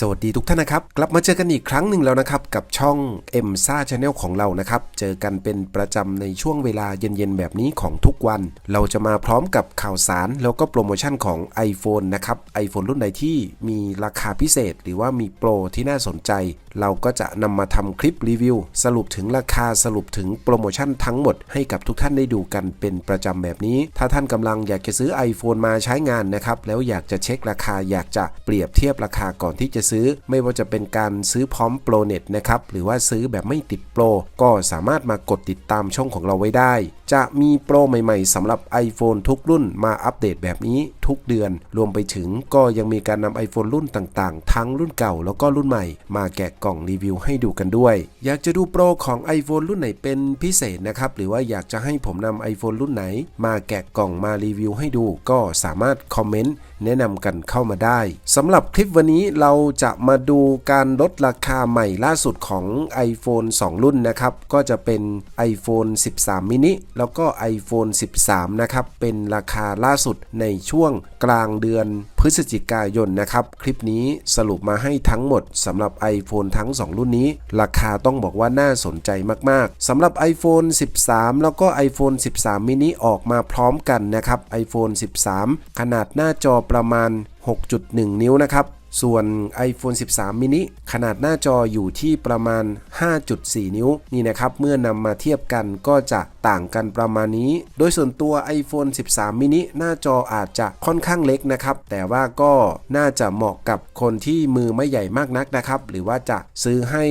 สวัสดีทุกท่านนะครับ กลับมาเจอกันอีกครั้งหนึ่งแล้วนะครับ กับช่อง m s a Channel ของเรานะครับ เจอกันเป็นประจำในช่วงเวลาเย็นๆ แบบนี้ของทุกวัน เราจะมาพร้อมกับข่าวสาร แล้วก็โปรโมชั่นของ iPhone นะครับ iPhone รุ่นไหนที่มีราคาพิเศษ หรือว่ามีโปรที่น่าสนใจ เราก็จะนำมาทำคลิปรีวิว สรุปถึงราคาสรุปถึงโปรโมชั่นทั้งหมดให้กับทุกท่านได้ดูกันเป็นประจำแบบนี้ ถ้าท่านกำลังอยากจะซื้อ iPhone มาใช้งานนะครับแล้วอยากจะเช็คราคาอยากจะเปรียบเทียบราคาก่อนที่จะซื้อ ไม่ว่าจะเป็นการซื้อพร้อมโปรเน็ตนะครับหรือว่าซื้อแบบไม่ติดโปรก็สามารถมากดติดตามช่องของเราไว้ได้จะมีโปรใหม่ๆสำหรับ iPhone ทุกรุ่นมาอัปเดตแบบนี้ทุกเดือน รวมไปถึงก็ยังมีการนำ iPhone รุ่นต่างๆ ทั้งรุ่นเก่าแล้วก็รุ่นใหม่ มาแกะกล่องรีวิวให้ดูกันด้วย อยากจะดูโปรของ iPhone รุ่นไหนเป็นพิเศษนะครับ หรือว่าอยากจะให้ผมนำ iPhone รุ่นไหน มาแกะกล่องมารีวิวให้ดู ก็สามารถคอมเมนต์แนะนำกันเข้ามาได้สำหรับคลิปวันนี้เราจะมาดูการลดราคาใหม่ล่าสุดของ iPhone 2 รุ่นนะครับ ก็จะเป็น iPhone 13 mini แล้วก็ iPhone 13 นะครับ เป็นราคาล่าสุดในช่วงกลางเดือน ฤศจิกายนนะครับ คลิปนี้สรุปมาให้ทั้งหมดสำหรับ iPhone ทั้ง 2 รุ่นนี้ ราคาต้องบอกว่าน่าสนใจมากๆสำหรับ iPhone 13 แล้วก็ iPhone 13 mini ออกมาพร้อมกันนะครับ iPhone 13 ขนาดหน้าจอประมาณ 6.1 นิ้วนะครับ ส่วน iPhone 13 mini ขนาดหน้าจออยู่ที่ประมาณ 5.4 นิ้ว นี่นะครับ เมื่อนำมาเทียบกันก็จะต่างกันประมาณนี้ โดยส่วนตัว iPhone 13 mini หน้าจออาจจะค่อนข้างเล็กนะครับ แต่ว่าก็น่าจะเหมาะกับคนที่มือไม่ใหญ่มากนักนะครับ หรือว่าจะซื้อให้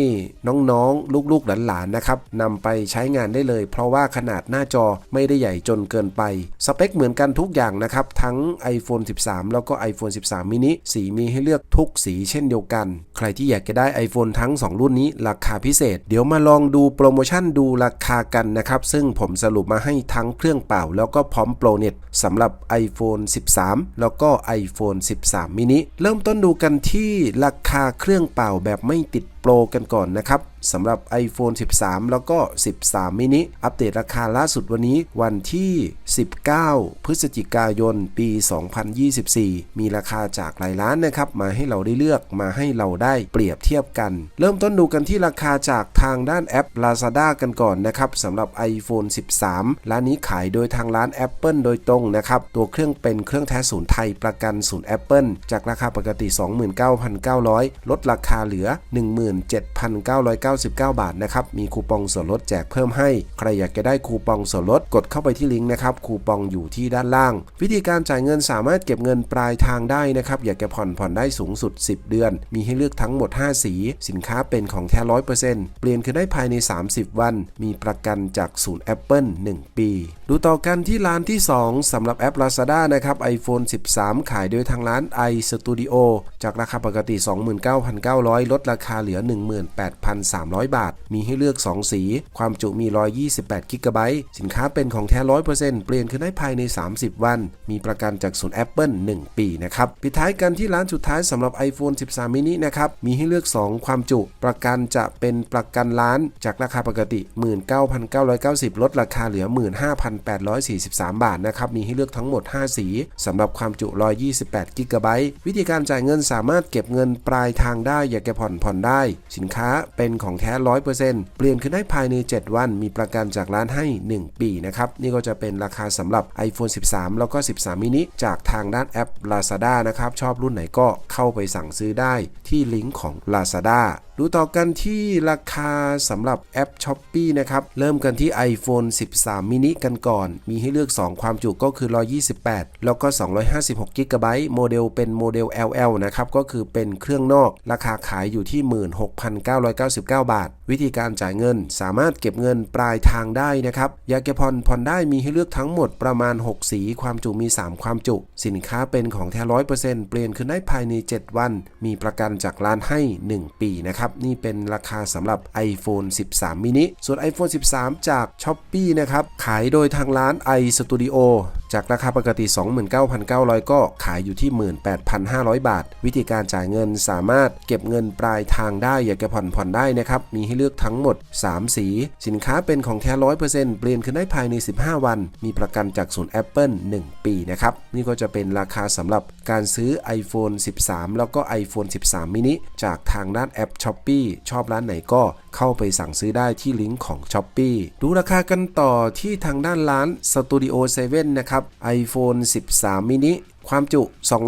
น้องๆ ลูกๆ หลานๆ นะครับนำไปใช้งานได้เลย เพราะว่าขนาดหน้าจอไม่ได้ใหญ่จนเกินไป สเปคเหมือนกันทุกอย่างนะครับ ทั้ง iPhone 13 แล้วก็ iPhone 13 mini สีมีให้เลือกทุกสีเช่นเดียวกัน ใครที่อยากจะได้ iPhone ทั้ง 2 รุ่นนี้ราคาพิเศษ เดี๋ยวมาลองดูโปรโมชั่นดูราคากันนะครับ ซึ่งผมสรุปมาให้ทั้งเครื่องเป่า แล้วก็พร้อมโปรเน็ตสำหรับ iPhone 13 แล้วก็ iPhone 13 mini เริ่มต้นดูกันที่ราคาเครื่องเป่าแบบไม่ติด โปรกันก่อนนะครับสำหรับ iPhone 13 แล้วก็ 13 mini อัปเดตราคาล่าสุดวันนี้วันที่ 19 พฤศจิกายน ปี 2024 มีราคาจากหลายร้านนะครับ มาให้เราได้เลือกมาให้เราได้เปรียบเทียบกัน เริ่มต้นดูกันที่ราคาจากทางด้านแอป Lazada กันก่อนนะครับสำหรับ iPhone 13 ร้านนี้ขายโดยทางร้าน Apple โดยตรงนะครับ ตัวเครื่องเป็นเครื่องแท้ศูนย์ไทยประกันศูนย์ Apple จากราคาปกติ 29,900 ลดราคาเหลือ17,999 บาทนะครับ มีคูปองส่วนลดแจกเพิ่มให้ ใครอยากจะได้คูปองส่วนลดกดเข้าไปที่ลิงก์นะครับ คูปองอยู่ที่ด้านล่าง วิธีการจ่ายเงินสามารถเก็บเงินปลายทางได้นะครับ อยากจะผ่อนผ่อนได้สูงสุด 10 เดือน มีให้เลือกทั้งหมด 5 สี สินค้าเป็นของแท้ร้อยเปอร์เซ็นต์เปลี่ยนคือได้ภายใน 30 วัน มีประกันจากศูนย์ Apple 1 ปี ดูต่อกันที่ร้านที่ 2สำหรับแอป Lazada นะครับ iPhone 13 ขายโดยทางร้าน iStudio จากราคาปกติ 29,900 ลดราคาเหลือ18,300 บาท มีให้เลือก 2 สี ความจุมี 128 กิกะไบต์ สินค้าเป็นของแท้ 100%เปลี่ยนคือได้ภายใน 30 วัน มีประกันจากศูนย์ Apple 1 ปีนะครับ ปิดท้ายกันที่ร้านสุดท้ายสำหรับ iPhone 13 mini นะครับ มีให้เลือก 2 ความจุ ประกันจะเป็นประกันล้านจากราคาปกติ 19,990 ลดราคาเหลือ 15,843 บาทนะครับ มีให้เลือกทั้งหมด 5 สีสำหรับความจุ 128 กิกะไบต์ วิธีการจ่ายเงินสามารถเก็บเงินปลายทางได้ อยากจะผ่อนผ่อนได้สินค้าเป็นของแท้ 100%เปลี่ยนคืนได้ภายใน 7 วัน มีประกันจากร้านให้ 1 ปีนะครับ นี่ก็จะเป็นราคาสำหรับ iPhone 13 แล้วก็ 13 mini จากทางด้านแอป Lazada นะครับ ชอบรุ่นไหนก็เข้าไปสั่งซื้อได้ที่ลิงก์ของ Lazada ดูต่อกันที่ราคาสำหรับแอป s h อ p e e นะครับ เริ่มกันที่ iPhone 13 mini กันก่อน มีให้เลือก 2 ความจุก็คือ 128 แล้วก็ 256 g b โมเดลเป็นโมเดล LL นะครับ ก็คือเป็นเครื่องนอก ราคาขายอยู่ที่ 16,999 บาทวิธีการจ่ายเงินสามารถเก็บเงินปลายทางได้นะครับ ยากจะผ่อนผ่อนได้มีให้เลือกทั้งหมดประมาณ 6 สี ความจุมี 3 ความจุ สินค้าเป็นของแท้100%เปอร์เซ็นต์เปลี่ยนขึ้นได้ภายใน 7 วัน มีประกันจากร้านให้ 1 ปีนะครับ นี่เป็นราคาสำหรับ iPhone 13 mini ส่วน iPhone 13 จาก s h อ p e e นะครับ ขายโดยทางร้าน iStudio จากราคาปกติ 29,900 ก็ขายอยู่ที่ 18,500 บาท วิธีการจ่ายเงินสามารถเก็บเงินปลายทางได้อยากจะผ่อนผ่อนได้นะครับ มีให้เลือกทั้งหมด 3 สี สินค้าเป็นของแท้ร้อยเปอร์เปลี่ยนคืนได้ภายใน 15 วัน มีประกันจากศูนย์ Apple 1 ปีนะครับ นี่ก็จะเป็นราคาสำหรับการซื้อ iPhone 13 แล้วก็ iPhone 13 mini จากทางด้านแอป s h o p e e ชอบร้านไหนก็เข้าไปสั่งซื้อได้ที่ลิงก์ของ s h o p e e ดูราคากันต่อที่ทางด้านร้าน Studio 7 นะครับ iPhone 13 mini ความจุ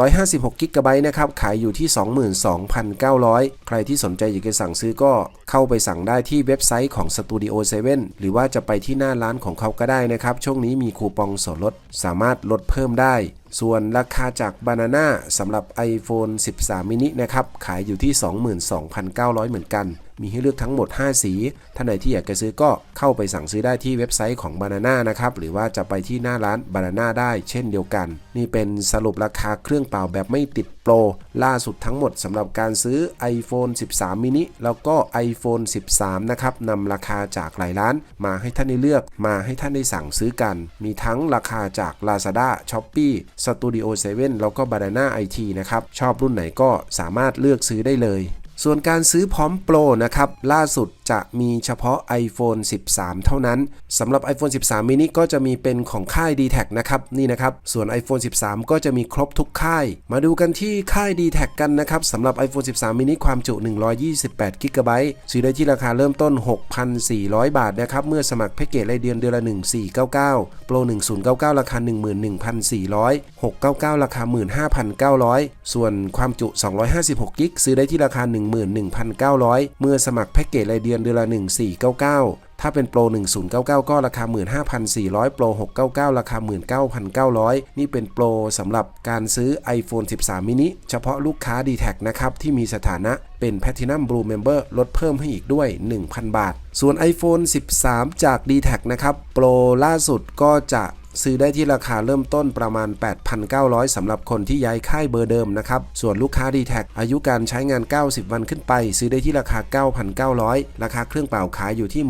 256 กิกะไบต์นะครับ ขายอยู่ที่ 22,900 ใครที่สนใจอยากจะสั่งซื้อก็เข้าไปสั่งได้ที่เว็บไซต์ของ Studio 7 หรือว่าจะไปที่หน้าร้านของเขาก็ได้นะครับ ช่วงนี้มีคูปองส่วนลด สามารถลดเพิ่มได้ ส่วนราคาจาก Banana สำหรับ iPhone 13 mini นะครับ ขายอยู่ที่ 22,900 เหมือนกัน มีให้เลือกทั้งหมด 5 สีท่านไหนที่อยากจะซื้อก็เข้าไปสั่งซื้อได้ที่เว็บไซต์ของ Banana นะครับ หรือว่าจะไปที่หน้าร้าน Banana ได้เช่นเดียวกัน นี่เป็นสรุปราคาเครื่องเป่าแบบไม่ติดโปรล่าสุดทั้งหมดสำหรับการซื้อ iPhone 13 mini แล้วก็ iPhone 13 นะครับนำราคาจากหลายร้าน มาให้ท่านได้เลือก มาให้ท่านได้สั่งซื้อกัน มีทั้งราคาจาก Lazada, Shopee, Studio 7 แล้วก็ Banana IT นะครับ ชอบรุ่นไหนก็สามารถเลือกซื้อได้เลย ส่วนการซื้อพร้อมโปรนะครับ ล่าสุดจะมีเฉพาะ iPhone 13 เท่านั้นสำหรับ iPhone 13 mini ก็จะมีเป็นของค่าย d t แทนะครับ นี่นะครับ ส่วน iPhone 13 ก็จะมีครบทุกค่าย มาดูกันที่ค่าย d t แทกันนะครับสำหรับ iPhone 13 mini ความจุ 128 g b ซื้อได้ที่ราคาเริ่มต้น 6,400 บาทนะครับ เมื่อสมัครแพ็กเกจรายเดือนเดือนละ 1499 โปร 1099 ราคา 11,400 699 ราคา 15,900 ส่วนความจุ 256 g b ซื้อได้ที่ราคา1 11,900 เมื่อสมัครแพ็กเกจรายเดือนเดือนละ 1499ถ้าเป็นโปร 1099 ก็ราคา 15,400 โปร 699 ราคา 19,900 นี่เป็นโปรสำหรับการซื้อ iPhone 13 mini เฉพาะลูกค้า d t แทนะครับ ที่มีสถานะเป็น Platinum Blue Member ลดเพิ่มให้อีกด้วย 1,000 บาท ส่วน iPhone 13 จาก d t แทนะครับ โปรล่าสุดก็จะ ซื้อได้ที่ราคาเริ่มต้นประมาณ 8,900สำหรับคนที่ย้ายค่ายเบอร์เดิมนะครับ ส่วนลูกค้า d t แทอายุการใช้งาน 90 วันขึ้นไป ซื้อได้ที่ราคา 9,900 ราคาเครื่องเป่าขายอยู่ที่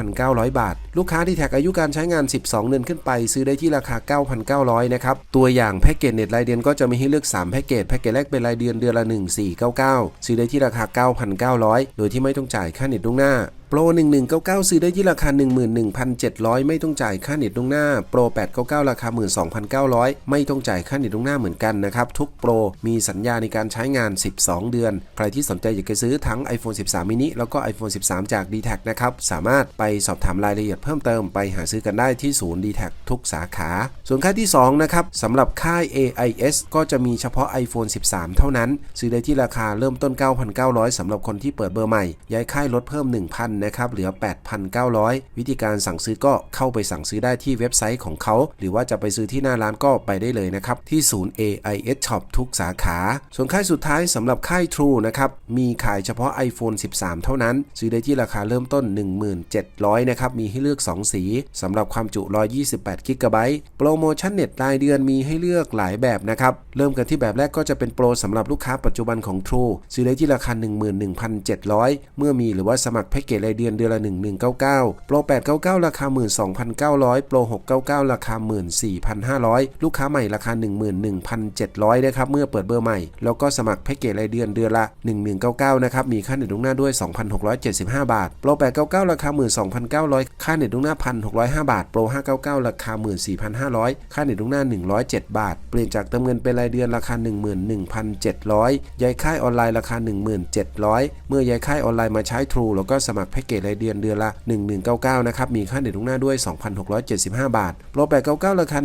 19,900 บาท ลูกค้า d t แทอายุการใช้งาน 12 เดือนขึ้นไป ซื้อได้ที่ราคา 9,900 นะครับตัวอย่างแพ็กเกจเน็ตรายเดือนก็จะมีให้เลือก 3 แพ็กเกจแพ็กเกจแรกเป็นรายเดือนเดือนละ 1499 ซื้อได้ที่ราคา 9,900 โดยที่ไม่ต้องจ่ายค่าเน็ตล่วงหน้าโปร 1199 ซื้อได้ที่ราคา 11,700 ไม่ต้องจ่ายค่าเน็ตล่วงหน้า โปร 899 ราคา 12,900 ไม่ต้องจ่ายค่าเน็ตล่วงหน้าเหมือนกันนะครับ ทุกโปร มีสัญญาในการใช้งาน 12 เดือน ใครที่สนใจอยากจะซื้อทั้ง iPhone 13 mini แล้วก็ iPhone 13 จาก d t แทนะครับ สามารถไปสอบถามรายละเอียดเพิ่มเติมไปหาซื้อกันได้ที่ศูนย์ d t แททุกสาขา ส่วนค่ายที่ 2 นะครับสำหรับค่าย AIS ก็จะมีเฉพาะ iPhone 13 เท่านั้น ซื้อได้ที่ราคาเริ่มต้น 9,900สำหรับคนที่เปิดเบอร์ใหม่ย้ายค่ายลดเพิ่ม 1,000นะครับเหลือ 8,900 วิธีการสั่งซื้อก็เข้าไปสั่งซื้อได้ที่เว็บไซต์ของเขา หรือว่าจะไปซื้อที่หน้าร้านก็ไปได้เลยนะครับ ที่ศูนย์ AIS Shop ทุกสาขา ส่วนค่ายสุดท้ายสำหรับค่าย True นะครับ มีขายเฉพาะ iPhone 13 เท่านั้น ซื้อได้ที่ราคาเริ่มต้น 1700 นะครับ มีให้เลือก 2 สีสำหรับความจุ 128 g b โปรโมชั่นเน็ตรายเดือนมีให้เลือกหลายแบบนะครับ เริ่มกันที่แบบแรกก็จะเป็นโปรสำหรับลูกค้าปัจจุบันของ True ซื้อได้ที่ราคา 11,700 เมื่อมีหรือว่าสมัครแพ็กเกจรายเดือนเดือนละ 1199 โปร 899 ราคา 12,900 โปร 699 ราคา 14,500 ลูกค้าใหม่ราคา 11,700 นะครับเมื่อเปิดเบอร์ใหม่ แล้วก็สมัครแพ็กเกจรายเดือนเดือนละ 1199 นะครับ มีค่าเน็ตล่วงหน้าด้วย 2,675 บาท โปร 899 ราคา 12,900 ค่าเน็ตล่วงหน้า 1,605 บาท โปร 599 ราคา 14,500 ค่าเน็ตล่วงหน้า 107 บาท เปลี่ยนจากเติมเงินเป็นรายเดือนราคา 11,700 ย้ายค่ายออนไลน์ราคา 1,700 เมื่อย้ายค่ายออนไลน์มาใช้ True แล้วก็สมัครพ็กเกจรายเดือนเดือนละ 1199 นะครับ มีค่าเน็ตล่วงหน้าด้วย 2,675 บาท โปร 899 ราคา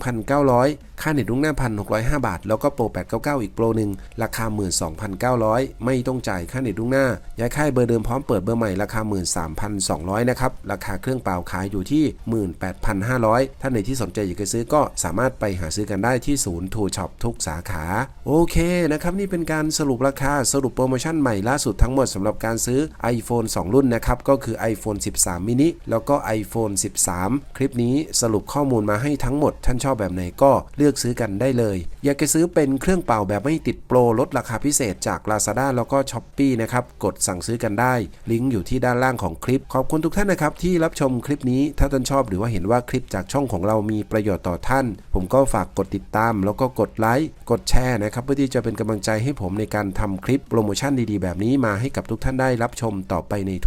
11,900 ค่าเน็ตล่วงหน้า 1,605 บาท แล้วก็โปร 899 อีกโปรหนึ่งราคา 12,900 ไม่ต้องจ่ายค่าเน็ตล่วงหน้า ย้ายค่ายเบอร์เดิมพร้อมเปิดเบอร์ใหม่ราคา 13,200 นะครับ ราคาเครื่องเปล่าขายอยู่ที่ 18,500 ท่านไหนที่สนใจอยากจะซื้อก็สามารถไปหาซื้อกันได้ที่ศูนย์ทูช็อปทุกสาขา โอเคนะครับนี่เป็นการสรุปราคาสรุปโปรโมชั่นใหม่ล่าสุดทั้งหมดสำหรับการซื้อ iPhone 2 รุ่นนนะครับ ก็คือ iPhone 13 mini แล้วก็ iPhone 13 คลิปนี้สรุปข้อมูลมาให้ทั้งหมด ท่านชอบแบบไหนก็เลือกซื้อกันได้เลย อยากจะซื้อเป็นเครื่องเป่าแบบไม่ติดโปรลดราคาพิเศษจาก Lazada แล้วก็ Shopee นะครับ กดสั่งซื้อกันได้ ลิงก์อยู่ที่ด้านล่างของคลิป ขอบคุณทุกท่านนะครับ ที่รับชมคลิปนี้ถ้าท่านชอบหรือว่าเห็นว่าคลิปจากช่องของเรามีประโยชน์ต่อท่าน ผมก็ฝากกดติดตาม แล้วก็กดไลค์กดแชร์นะครับเพื่อที่จะเป็นกำลังใจให้ผมในการทำคลิปโปรโมชั่นดีๆ แบบนี้มาให้กับทุกท่านได้รับชมต่อไปใน